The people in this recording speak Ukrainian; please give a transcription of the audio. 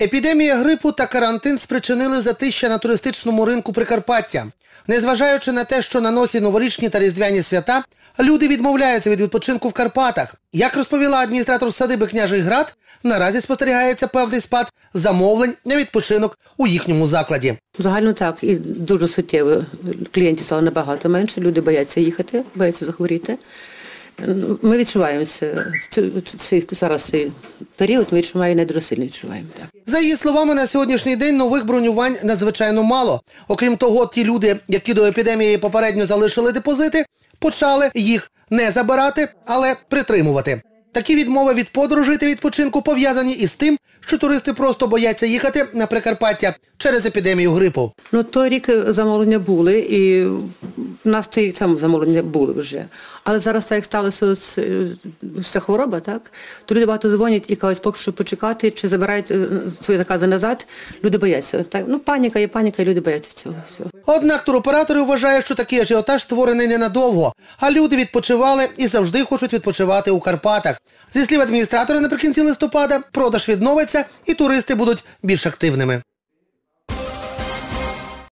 Епідемія грипу та карантин спричинили затища на туристичному ринку Прикарпаття. Незважаючи на те, що на носі новорічні та різдвяні свята, люди відмовляються від відпочинку в Карпатах. Як розповіла адміністратор садиби княжий град, наразі спостерігається певний спад замовлень на відпочинок у їхньому закладі. Загально так і дуже суттєво. Клієнтів стало набагато менше. Люди бояться їхати, бояться захворіти. Ми відчуваємо це. Цей зараз цей період. Ми відчуваємо не дуже сильно відчуваємо. Так. За її словами, на сьогоднішній день нових бронювань надзвичайно мало. Окрім того, ті люди, які до епідемії попередньо залишили депозити, почали їх не забирати, але притримувати. Такі відмови від подорожей та відпочинку пов'язані із тим, що туристи просто бояться їхати на Прикарпаття через епідемію грипу. Ну той рік замовлення були, і в нас цей рік саме замовлення були вже. Але зараз так як сталося ця хвороба, так то люди багато дзвонять і кажуть, поки що почекати, чи забирають е, свої закази назад. Люди бояться. Так ну паніка є паніка, і люди бояться цього всього. Однак туроператори вважають, що такий ажіотаж створений ненадовго, а люди відпочивали і завжди хочуть відпочивати у Карпатах. Зі слів адміністратора, наприкінці листопада продаж відновиться і туристи будуть більш активними.